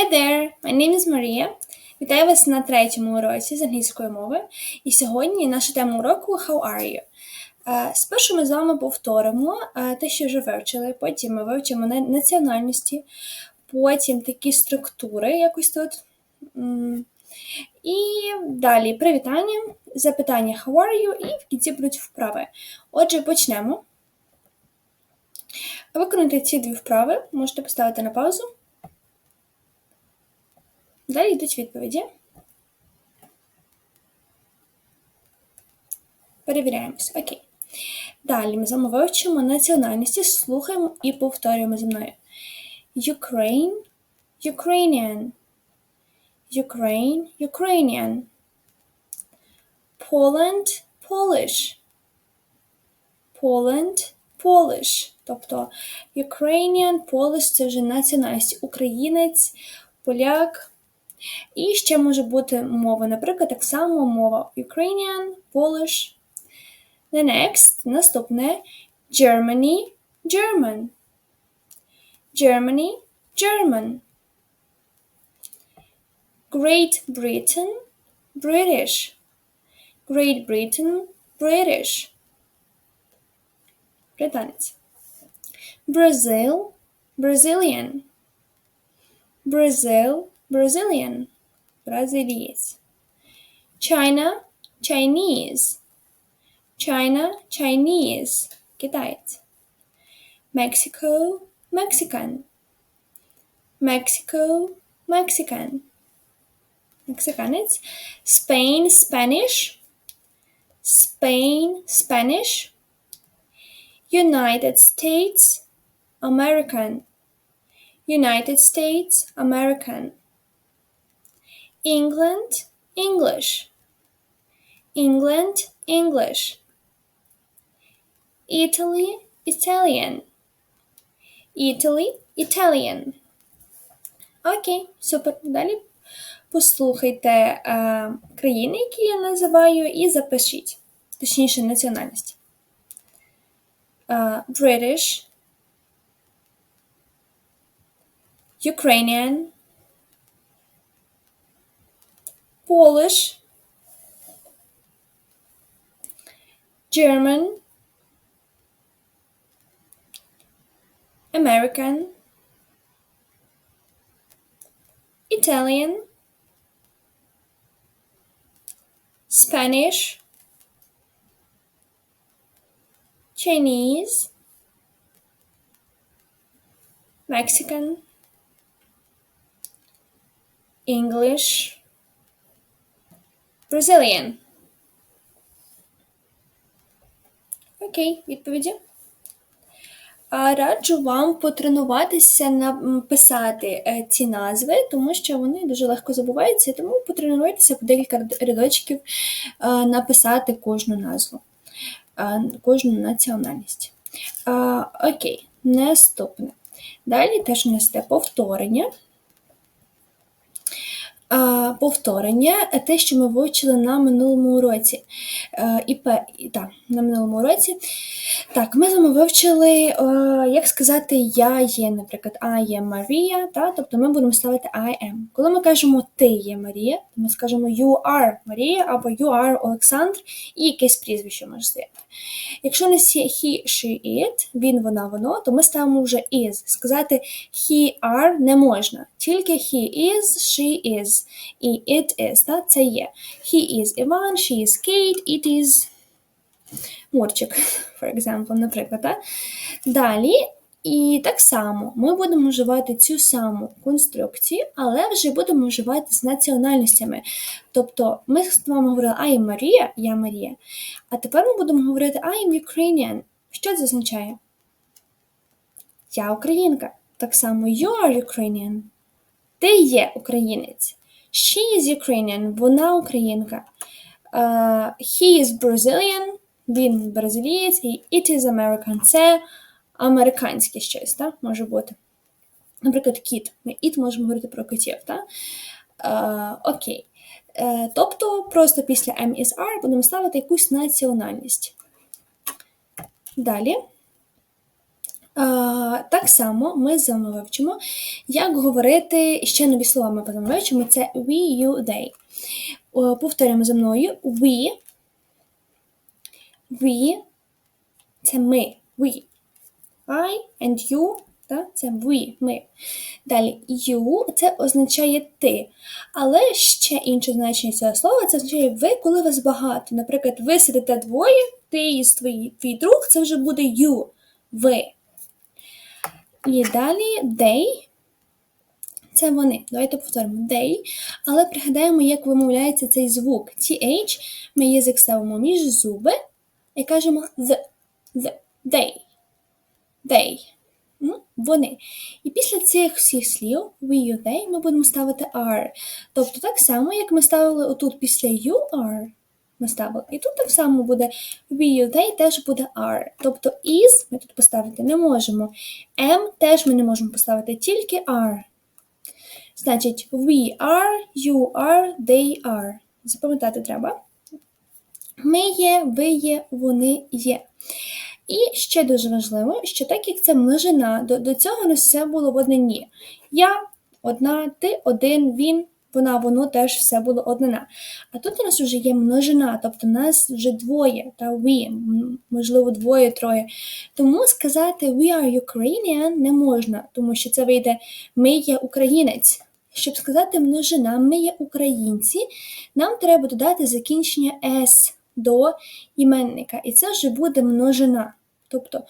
Hi there! My name is Maria. Вітаю вас на третьому уроці з англійської мови. І сьогодні наша тема уроку How are you? Е, Спершу ми з вами повторимо е, те, що вже вивчили, потім ми вивчимо національності, потім такі структури, якось тут. І далі привітання, запитання How are you? І в кінці будуть вправи. Отже, почнемо. Виконати ці дві вправи, можете поставити на паузу. Далі йдуть відповіді. Перевіряємось. Окей. Далі ми з вами вивчимо національності, слухаємо і повторюємо зі мною. Ukraine, Ukrainian. Ukraine, Ukrainian. Poland, Polish. Poland, Polish. Тобто Ukrainian, Polish – це вже національність. Українець, поляк. І ще може бути мова, наприклад, так само мова Ukrainian, Polish. The next, наступне Germany, German. Germany, German. Great Britain, British. Great Britain, British. Британець. Brazil, Brazilian. Brazil, Brazilian, Brazilian, China, Chinese. China, Chinese, gedeiht. Mexico, Mexican. Mexico, Mexican. Mexicanets. Spain, Spanish. Spain, Spanish. United States, American. United States, American. England, English. England, English. Italy, Italian. Italy, Italian. Окей, супер. Далі послухайте е, країни, які я називаю, і запишіть. Точніше, національність. Е, British, Ukrainian, Polish, German, American, Italian, Spanish, Chinese, Mexican, English, Brazilian. Окей, відповіді. Раджу вам потренуватися на м, писати е, ці назви, тому що вони дуже легко забуваються, тому потренуйтеся по декілька рядочків е, написати кожну назву, е, кожну національність. Окей, наступне. Далі теж у нас йде повторення. А, Повторення е, те, що ми вивчили на минулому уроці. Е, І, так, на минулому уроці. Так, ми з вами вивчили, е, як сказати я є, наприклад, I Maria, та? тобто ми будемо ставити I am. Коли ми кажемо ти є Марія, то ми скажемо you are Марія або you are Олександр і якесь прізвище може стояти. Якщо у нас є he, she, it, він, вона, воно, то ми ставимо вже is. Сказати he are не можна. Тільки he is, she is і it is. Та? Це є. He is Іван, she is Kate, it is Мурчик, for example, наприклад. Так? Далі, і так само ми будемо вживати цю саму конструкцію, але вже будемо вживати з національностями. Тобто ми з вами говорили I am Maria, я Марія. А тепер ми будемо говорити I am Ukrainian. Що це означає? Я українка. Так само you are Ukrainian. Ти є українець. She is Ukrainian, вона українка. Е, he is Brazilian, він бразилієць, і it is American. Це американське щось, так? Може бути. Наприклад, кіт. Ми it можемо говорити про котів, так? Е, окей. Е, тобто, просто після M is R будемо ставити якусь національність. Далі. Е, так само ми з вами вивчимо, як говорити ще нові слова. Ми потім вивчимо це we, you, they. Повторюємо за мною we, we, це ми, we. I and you, та, це we, ми. Далі you це означає ти. Але ще інше значення цього слова це означає ви, коли вас багато. Наприклад, ви сидите двоє, ти і твій друг, це вже буде you, ви. І далі they. Це вони. Давайте повторимо they. Але пригадаємо, як вимовляється цей звук. TH ми язик ставимо між зуби і кажемо the, the, they. They. Ну, Вони. І після цих всіх слів we, you, they ми будемо ставити are. Тобто так само, як ми ставили отут після you are, ми ставили. І тут так само буде we, they теж буде are. Тобто is ми тут поставити не можемо. Am теж ми не можемо поставити, тільки are. Значить, we are, you are, they are. Запам'ятати треба. Ми є, ви є, вони є. І ще дуже важливо, що так як це множина, до, до цього нас все було в однині. Я одна, ти один, він, вона, воно теж все було однина. А тут у нас вже є множина, тобто нас вже двоє, та we, можливо, двоє, троє. Тому сказати we are Ukrainian не можна, тому що це вийде ми є українець. Щоб сказати множина, ми є українці, нам треба додати закінчення S до іменника, і це вже буде множина. Тобто, е,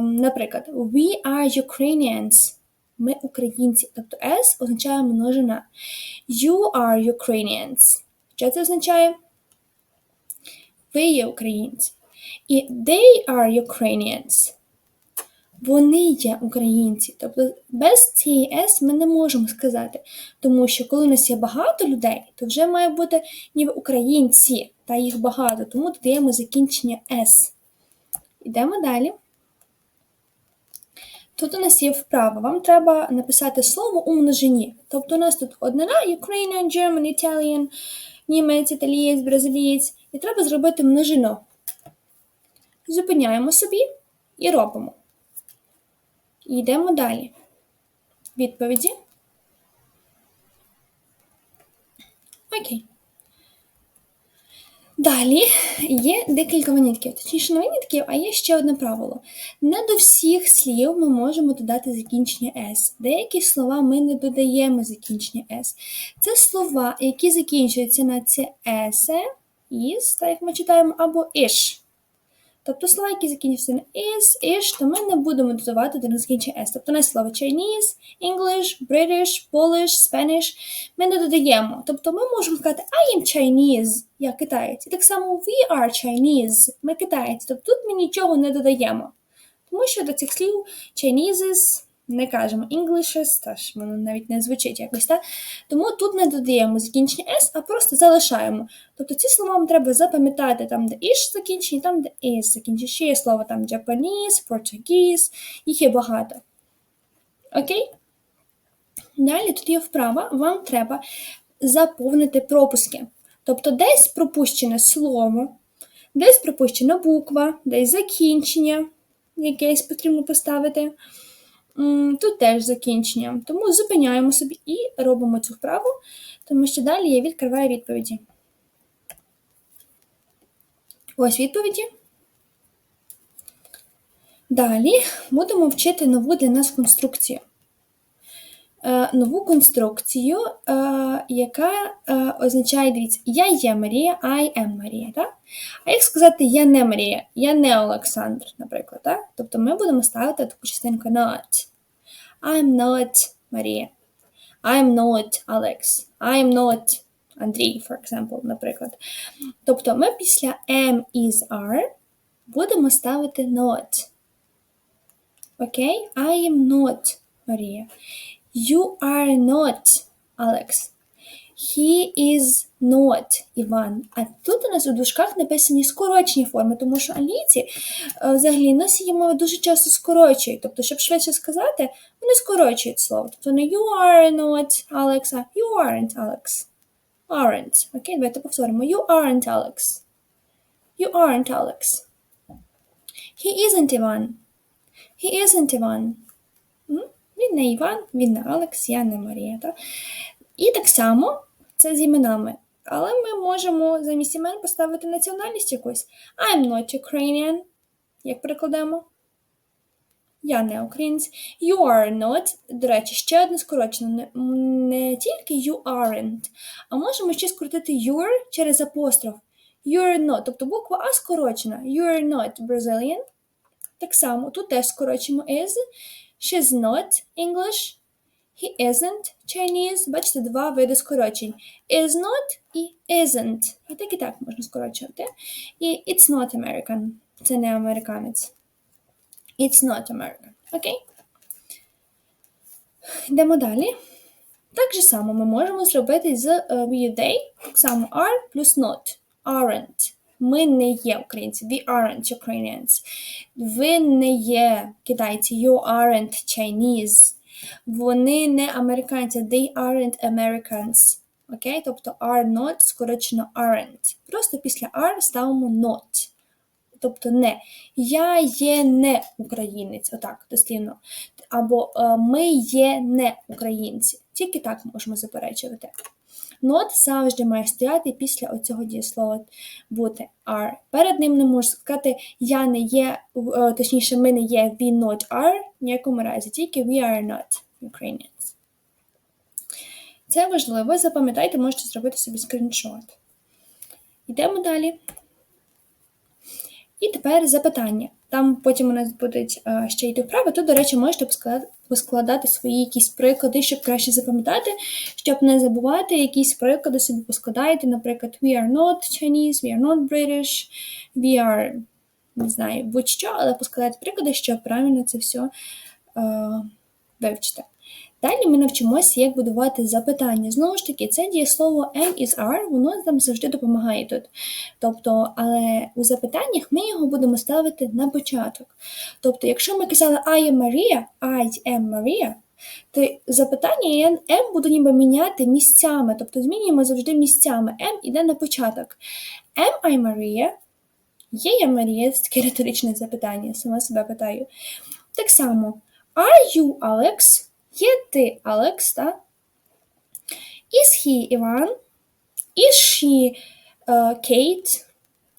наприклад, we are Ukrainians. Ми українці. Тобто S означає множина. You are Ukrainians. Що це означає? Ви є українці. І they are Ukrainians. Вони є українці. Тобто без цієї S ми не можемо сказати. Тому що коли у нас є багато людей, то вже має бути ніби українці, та їх багато, тому додаємо закінчення S. Йдемо далі. Тут у нас є вправа. Вам треба написати слово у множині. Тобто у нас тут однина Ukrainian, German, Italian, німець, італієць, бразилієць. І треба зробити множину. Зупиняємо собі і робимо. І йдемо далі. Відповіді. Окей. Далі є декілька винятків, точніше не винятків, а є ще одне правило. Не до всіх слів ми можемо додати закінчення S. Деякі слова ми не додаємо закінчення S. Це слова, які закінчуються на це есе, is, так як ми читаємо, або ish. Тобто слова, які закінчуються на is, ish, то ми не будемо додавати до них закінчення S. Тобто на слово Chinese, English, British, Polish, Spanish ми не додаємо. Тобто ми можемо сказати I am Chinese, я китаєць. І так само we are Chinese, ми китаєць. Тобто тут ми нічого не додаємо. Тому що до цих слів Chineses не кажемо Englishes, теж воно навіть не звучить якось, так? Тому тут не додаємо закінчення S, а просто залишаємо. Тобто ці слова вам треба запам'ятати там, де ish закінчені, там, де is закінчені. Ще є слово там Japanese, Portuguese, їх є багато. Окей? Далі тут є вправа, вам треба заповнити пропуски. Тобто десь пропущене слово, десь пропущена буква, десь закінчення, якесь потрібно поставити. Тут теж закінчення. Тому зупиняємо собі і робимо цю вправу, тому що далі я відкриваю відповіді. Ось відповіді. Далі будемо вчити нову для нас конструкцію. Е, нову конструкцію, е, яка е, означає, дивіться, я є Марія, I am Марія. Так? А як сказати я не Марія, я не Олександр, наприклад. Так? Тобто ми будемо ставити таку частинку not. I'm not Марія. I'm not Alex. I'm not Андрій, for example, наприклад. Тобто ми після am, is, are будемо ставити not. Окей? Okay? I am not Марія. You are not Alex. He is not Іван. А тут у нас у дужках написані скорочені форми, тому що англійці е, взагалі носії мови дуже часто скорочують. Тобто, щоб швидше сказати, вони скорочують слово. Тобто не you are not Alex, а you aren't Alex. Aren't. Окей, давайте повторимо. You aren't Alex. You aren't Alex. He isn't Іван. He isn't Іван. Він не Іван, він не Алекс, я не Марія. Так? І так само це з іменами. Але ми можемо замість імен поставити національність якусь. I'm not Ukrainian. Як перекладемо? Я не українець. You are not. До речі, ще одне скорочено. Не, не тільки you aren't, а можемо ще скоротити you're через апостроф. You're not. Тобто буква А скорочена. You're not Brazilian. Так само, тут теж скорочимо is. She's not English. He isn't Chinese. Бачите, два види скорочень. Is not і isn't. І так і так можна скорочувати. І it's not American. Це не американець. It's not American. Окей? Йдемо далі. Так же само ми можемо зробити з uh, we they, так само are плюс not. Aren't. Ми не є українці. We aren't Ukrainians. Ви не є китайці. You aren't Chinese. Вони не американці. They aren't Americans. Окей? Тобто are not скорочено aren't. Просто після are ставимо not. Тобто не. Я є не українець. Отак, дослівно. Або ми є не українці. Тільки так можемо заперечувати. Not завжди має стояти після оцього дієслова бути are. Перед ним не можу сказати я не є, точніше, ми не є we not are, в ніякому разі, тільки we are not Ukrainians. Це важливо, запам'ятайте, можете зробити собі скріншот. Йдемо далі. І тепер запитання. Там потім у нас будуть ще йти вправи. Тут, до речі, можете поскладати свої якісь приклади, щоб краще запам'ятати, щоб не забувати якісь приклади собі поскладаєте. Наприклад, we are not Chinese, we are not British, we are, не знаю, будь-що, але поскладайте приклади, щоб правильно це все е, вивчити. Далі ми навчимося, як будувати запитання. Знову ж таки, це дієслово am is are, воно нам завжди допомагає тут. Тобто, але у запитаннях ми його будемо ставити на початок. Тобто, якщо ми казали I am Maria, I am Maria, то запитання am буду ніби міняти місцями, тобто змінюємо завжди місцями. Am іде на початок. Am I Maria? Є я Марія? Це таке риторичне запитання, сама себе питаю. Так само, are you Alex? Є ти, Алекс, так? Is he Іван? Is she uh, Kate?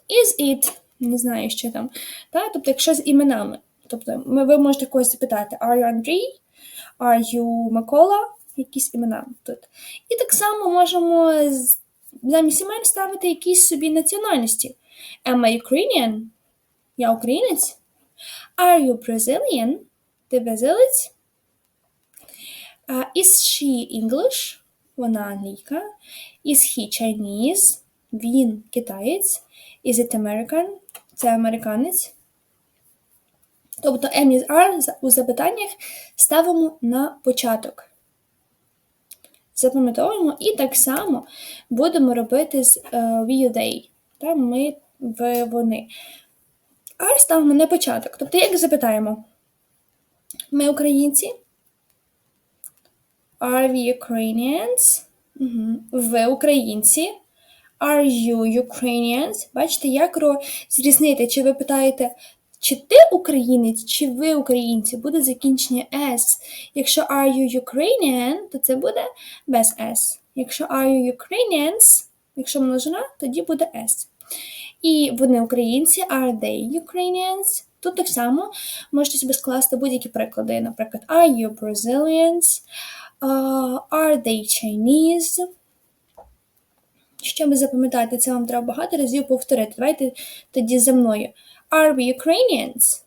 Is it? Не знаю, що там. Так? Тобто, якщо з іменами. Тобто, ви можете когось запитати: Are you Андрій? Are you Микола? Якісь імена тут. І так само можемо замість імен ставити якісь собі національності. Am I Ukrainian? Я українець? Are you Brazilian? Ти бразилець? Uh, is she English? Вона англійка. Is he Chinese? Він китаєць. Is it American? Це американець. Тобто M is R у запитаннях ставимо на початок. Запам'ятовуємо і так само будемо робити з uh, we, they. Та ми в вони. R ставимо на початок. Тобто, як запитаємо? Ми українці. Are we Ukrainians? Угу. Ви українці. Are you Ukrainians? Бачите, як зрізнити, чи ви питаєте, чи ти українець, чи ви українці, буде закінчення S. Якщо are you Ukrainian, то це буде без S. Якщо are you Ukrainians, якщо множина, тоді буде S. І вони українці, are they Ukrainians? Тут так само можете собі скласти будь-які приклади. Наприклад, are you Brazilians? Uh, are they Chinese? Щоб запам'ятати, це вам треба багато разів повторити. Давайте тоді за мною. Are we Ukrainians?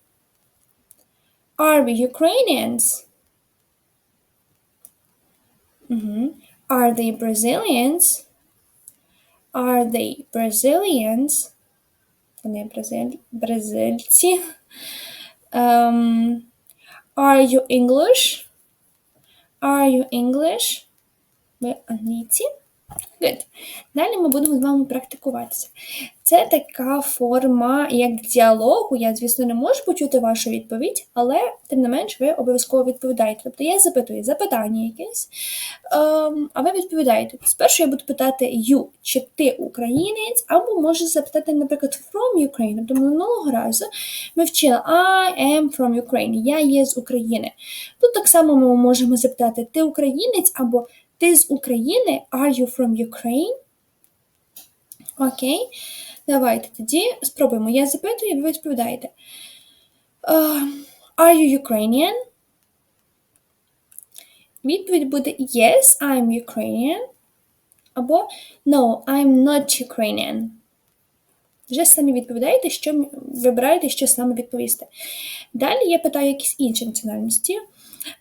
Are we Ukrainians? Угу. Are they Brazilians? Are they Brazilians? Вони бразиль... бразильці. Um, are you English? Are You English? by Aniti. Good. Далі ми будемо з вами практикуватися. Це така форма, як діалогу. Я, звісно, не можу почути вашу відповідь, але тим не менш ви обов'язково відповідаєте. Тобто я запитую запитання якесь, ем, а ви відповідаєте. Спершу я буду питати you, чи ти українець, або можу запитати, наприклад, from Ukraine. Тобто минулого разу ми вчили I am from Ukraine, я є з України. Тут так само ми можемо запитати, ти українець або ти з України? Are you from Ukraine? Окей. Давайте тоді спробуємо. Я запитую, і ви відповідаєте. Uh, are you Ukrainian? Відповідь буде Yes, I'm Ukrainian. Або No, I'm not Ukrainian. Вже самі відповідаєте, що вибираєте, що саме відповісти. Далі я питаю якісь інші національності.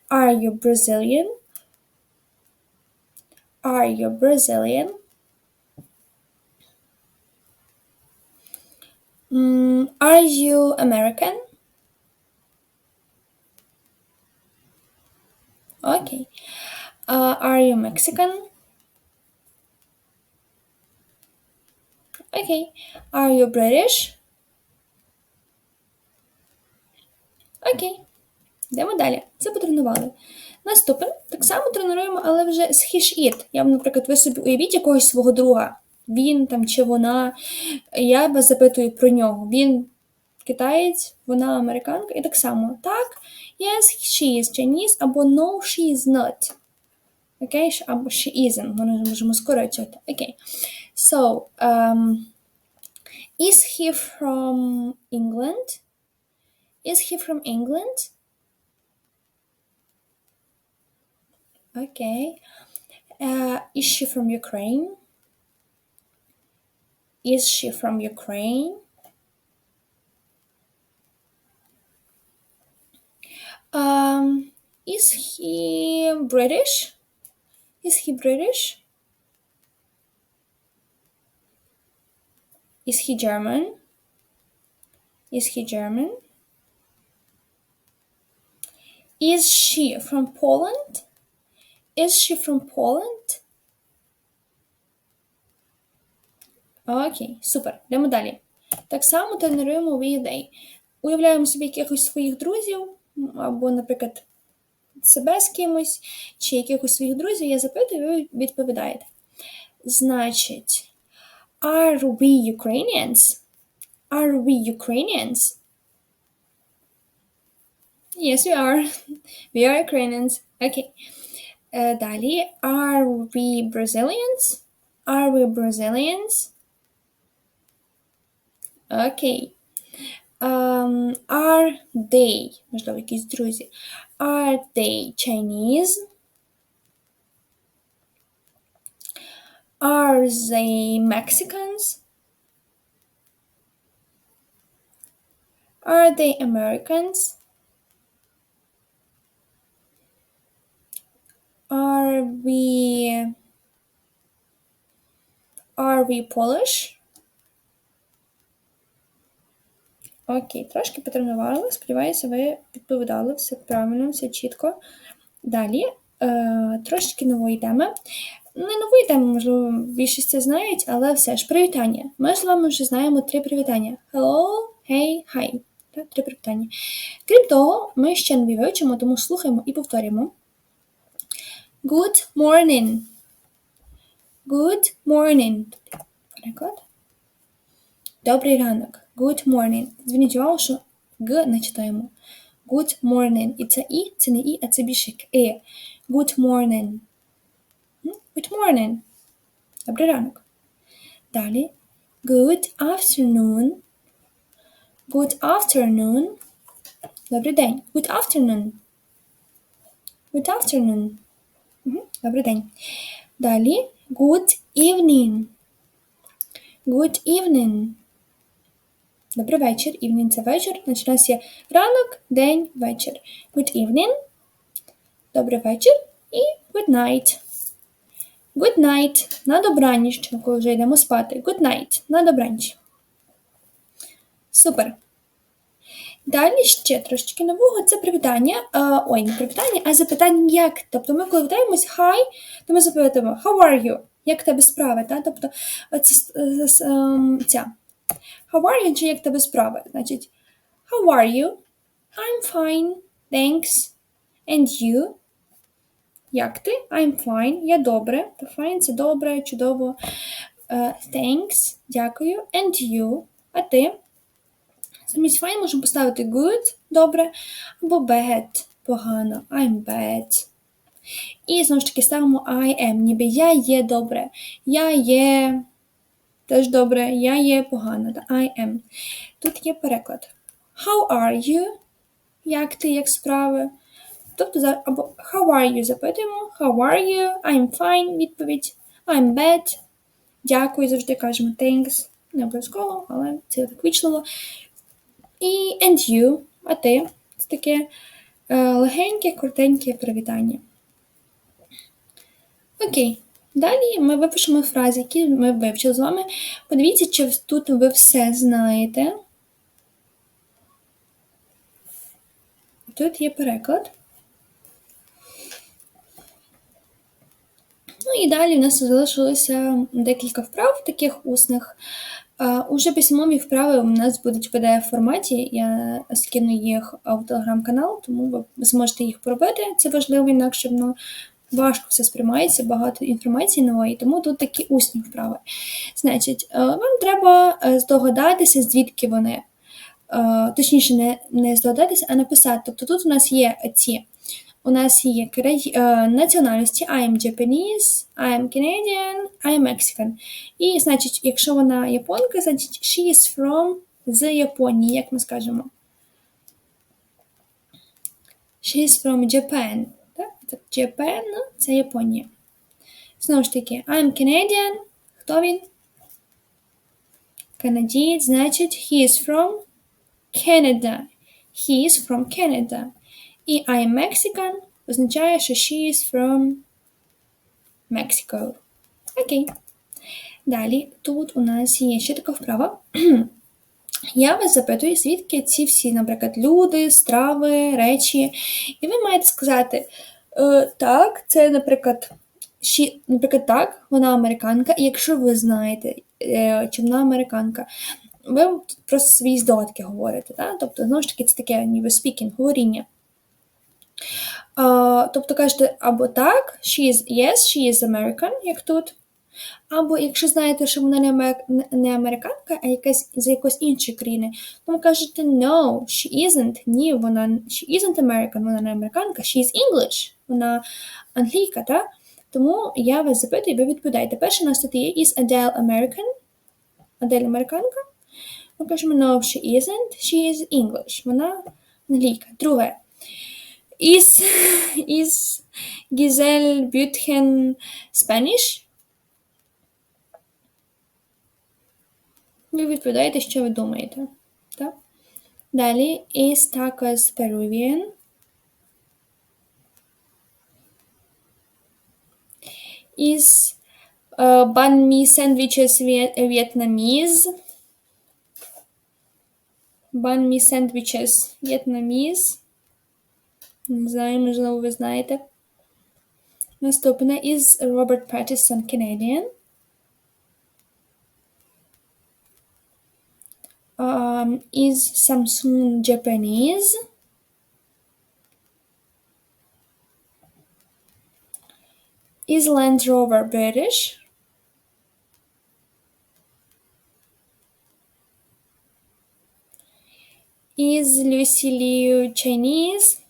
Are you Brazilian? Are you Brazilian? Mm, are you American? Okay. Uh, are you Mexican? Okay. Are you British? Окей. Йдемо далі. Це потренували. Наступне так само тренуємо, але вже з хіш-іт. Я, наприклад, ви собі уявіть якогось свого друга. Він там чи вона. Я вас запитую про нього. Він китаєць, вона американка, і так само. Так, yes, she is Chinese, або no, she is not. Окей, okay? або she isn't. Ми можемо скорочувати. Окей. Okay. So, um, is he from England? Is he from England? Okay. Uh, is she from Ukraine? Is she from Ukraine? Um, is he British? Is he British? Is he German? Is he German? Is she from Poland? Is she from Poland? Окей, супер. Йдемо далі. Так само тренуємо ідей. Уявляємо собі якихось своїх друзів, або, наприклад, себе з кимось, чи якихось своїх друзів, я запитую, ви відповідаєте. Значить, are we Ukrainians? Are we Ukrainians? Yes, we are. We are Ukrainians. Okay. Uh, далі. Are we Brazilians? Are we Brazilians? Okay. Um, are they, можливо, якісь друзі. Are they Chinese? Are they Mexicans? Are they Americans? Are we Are we Polish? Окей, трошки потренували. Сподіваюся, ви відповідали все правильно, все чітко. Далі е, трошки нової теми. Не нової теми, можливо, більшість це знають, але все ж привітання. Ми з вами вже знаємо три привітання: Hello, hey, hi. Так, Три привітання. Крім того, ми ще нові вивчимо, тому слухаємо і повторюємо. Good morning. Good morning. Переклад. Добрий ранок. Good morning. Зверніть увагу, що Г не читаємо. Good morning. І це І, це не І, а це більше як Е. Good morning. Good morning. Добрий ранок. Далі. Good afternoon. Good afternoon. Добрий день. Good afternoon. Good afternoon. Добрий день. Далі. Good evening. Good evening. Добрий вечір. Evening – це вечір. Значить, у нас є ранок, день, вечір. Good evening. Добрий вечір. І good night. Good night. На добраніч, коли вже йдемо спати. Good night. На добраніч. Супер. Далі ще трошечки нового це привітання. А, ой, не привітання, а запитання як. Тобто ми коли вітаємось hi, то ми запитуємо How are you? як тебе справи, та? тобто с- с- ем, ця. How are you, чи як тебе справи? Значить, how are you? I'm fine, thanks. And you? Як ти? I'm fine, я добре. То fine це добре, чудово. Е, thanks, дякую. And you? А ти? Замість fine можемо поставити good, добре, або bad, погано. I'm bad. І знову ж таки ставимо I am, ніби я є добре. Я є теж добре, я є погано. I am. Тут є переклад. How are you? Як ти, як справи? Тобто або how are you запитуємо, how are you? I'm fine, відповідь. I'm bad. Дякую, завжди кажемо thanks. Не обов'язково, але це так вічливо. І and you, а ти. Це таке е, легеньке, коротеньке привітання. Окей. Далі ми випишемо фрази, які ми вивчили з вами. Подивіться, чи тут ви все знаєте. Тут є переклад. Ну і далі в нас залишилося декілька вправ таких усних. А, Уже письмові вправи у нас будуть в pdf форматі. Я скину їх в телеграм-канал, тому ви зможете їх пробити. Це важливо, інакше воно важко все сприймається, багато інформації нової, тому тут такі усні вправи. Значить, е, вам треба е, здогадатися, звідки вони. Е, Точніше, не, не здогадатися, а написати. Тобто тут у нас є ці. У нас є е, національності I am Japanese, I am Canadian, I am Mexican. І, значить, якщо вона японка, значить she is from з Японії, як ми скажемо. She is from Japan. Так? Japan – це Японія. Знову ж таки, I am Canadian. Хто він? Канадієць, значить, he is from Canada. He is from Canada. І I am Mexican означає, що she is from Mexico. Окей. Далі тут у нас є ще така вправа. Я вас запитую, звідки ці всі, наприклад, люди, страви, речі. І ви маєте сказати, е, так, це, наприклад, she, наприклад, так, вона американка, і якщо ви знаєте, е, чи вона американка, ви просто свої здогадки говорите. Так? Тобто, знову ж таки, це таке ніби speaking, говоріння. Тобто кажете або так, she is, yes, she is American, як тут. Або якщо знаєте, що вона не, американка, а якась з якоїсь іншої країни, то ви кажете no, she isn't. Ні, вона she isn't American, вона не американка, she is English, вона англійка, так? Тому я вас запитую, ви відповідаєте. Нас тут є is Adele American? Адель американка? Ми кажемо no, she isn't, she is English. Вона англійка. Друге. Is, is Giselle Bündchen Spanish? Ви відповідаєте, що ви думаєте. Так? Далі is tacos Peruvian? Is uh, banh mi sandwiches Vietnamese? Banh mi sandwiches Vietnamese? Не знаю, можливо, ви знаєте. Наступне is Robert Pattinson Canadian. Um, is Samsung Japanese? Is Land Rover British? Is Lucy Liu Chinese?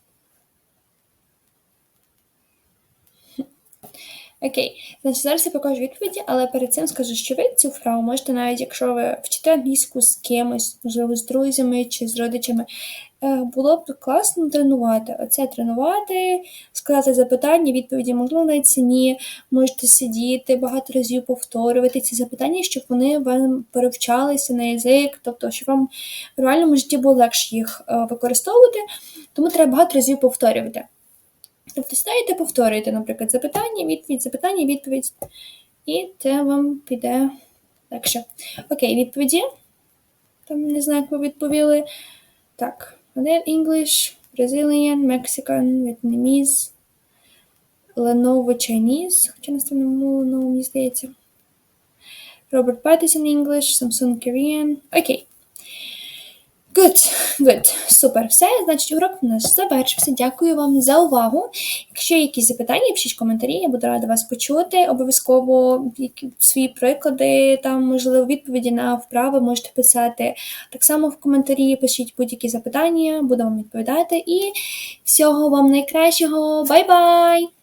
Окей, значить зараз я покажу відповіді, але перед цим скажу, що ви цю вправу можете навіть, якщо ви вчите англійську з кимось, можливо, з друзями чи з родичами, е, було б класно тренувати. Оце тренувати, сказати запитання, відповіді, можливо, навіть самі можете сидіти, багато разів повторювати ці запитання, щоб вони вам перевчалися на язик, тобто, щоб вам в реальному житті було легше їх е, використовувати, тому треба багато разів повторювати. Тобто сідаєте, повторюєте, наприклад, запитання, відповідь, запитання, відповідь. І це вам піде легше. Окей, відповіді. Там не знаю, як ви відповіли. Так, один English, Brazilian, Mexican, Vietnamese, Lenovo Chinese, хоча на сторону Lenovo, мені здається. Robert Pattinson English, Samsung Korean. Окей. Good, good, супер. Все, значить, урок у нас завершився. Дякую вам за увагу. Якщо є якісь запитання, пишіть коментарі, я буду рада вас почути. Обов'язково свої приклади, там, можливо, відповіді на вправи можете писати. Так само в коментарі пишіть будь-які запитання, буду вам відповідати. І всього вам найкращого. Бай-бай!